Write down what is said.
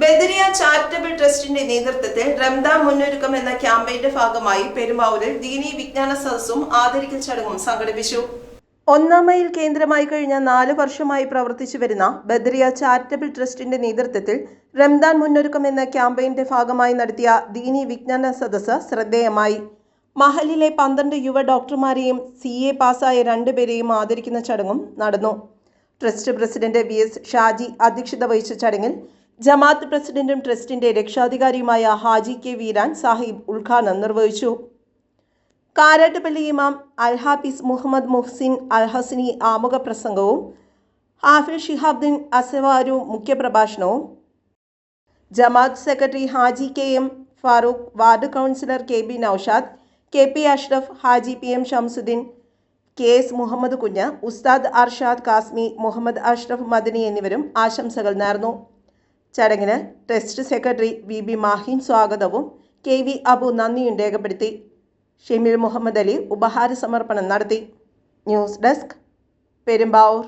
Badariya charitable ട്രസ്റ്റിന്റെ നേതൃത്വത്തിൽ റംദാൻ മുന്നൊരുക്കം എന്ന ക്യാമ്പയിന്റെ ഭാഗമായി പെരുമ്പാവൂരിൽ ദീനി വിജ്ഞാന സദസ്സും ആദരിക്കൽ ചടങ്ങും സംഘടിപ്പിച്ചു. ഒന്നാം മൈൽ കേന്ദ്രമായി കഴിഞ്ഞ നാല് വർഷമായി പ്രവർത്തിച്ചു വരുന്ന ബദരിയ ചാരിറ്റബിൾ ട്രസ്റ്റിന്റെ നേതൃത്വത്തിൽ റംദാൻ മുന്നൊരുക്കം എന്ന ക്യാമ്പയിന്റെ ഭാഗമായി നടത്തിയ ദീനി വിജ്ഞാന സദസ്സ് ശ്രദ്ധേയമായി. മഹലിലെ പന്ത്രണ്ട് യുവ ഡോക്ടർമാരെയും സി എ പാസ്സായ രണ്ടുപേരെയും ആദരിക്കുന്ന ചടങ്ങും നടന്നു. Trust president V S Shaji അധ്യക്ഷത വഹിച്ച ചടങ്ങിൽ ജമാഅത്ത് പ്രസിഡന്റും ട്രസ്റ്റിന്റെ രക്ഷാധികാരിയുമായ ഹാജി കെ വീരാൻ സാഹിബ് ഉദ്ഘാടനം നിർവഹിച്ചു. കാരാട്ടുപള്ളി ഇമാം അൽ ഹാഫിസ് മുഹമ്മദ് മുഹ്സിൻ അൽ ഹസനി ആമുഖ പ്രസംഗവും ഹാഫിൽ ഷിഹാബ്ദിൻ അസവാരു മുഖ്യപ്രഭാഷണവും ജമാഅത്ത് secretary Haji K M Farooq ward councillor K B Noushad K P Ashraf Haji P M Shamsuddin K S Muhammad Kunju ഉസ്താദ് അർഷാദ് കാസ്മി മുഹമ്മദ് അഷ്റഫ് മദനി എന്നിവരും ആശംസകൾ നേർന്നു. ചടങ്ങിന് trust secretary V B Mahin സ്വാഗതവും കെ വി അബു നന്ദിയും രേഖപ്പെടുത്തി. ഷെമീർ മുഹമ്മദ് അലി ഉപഹാര സമർപ്പണം നടത്തി. News desk Perumbavoor.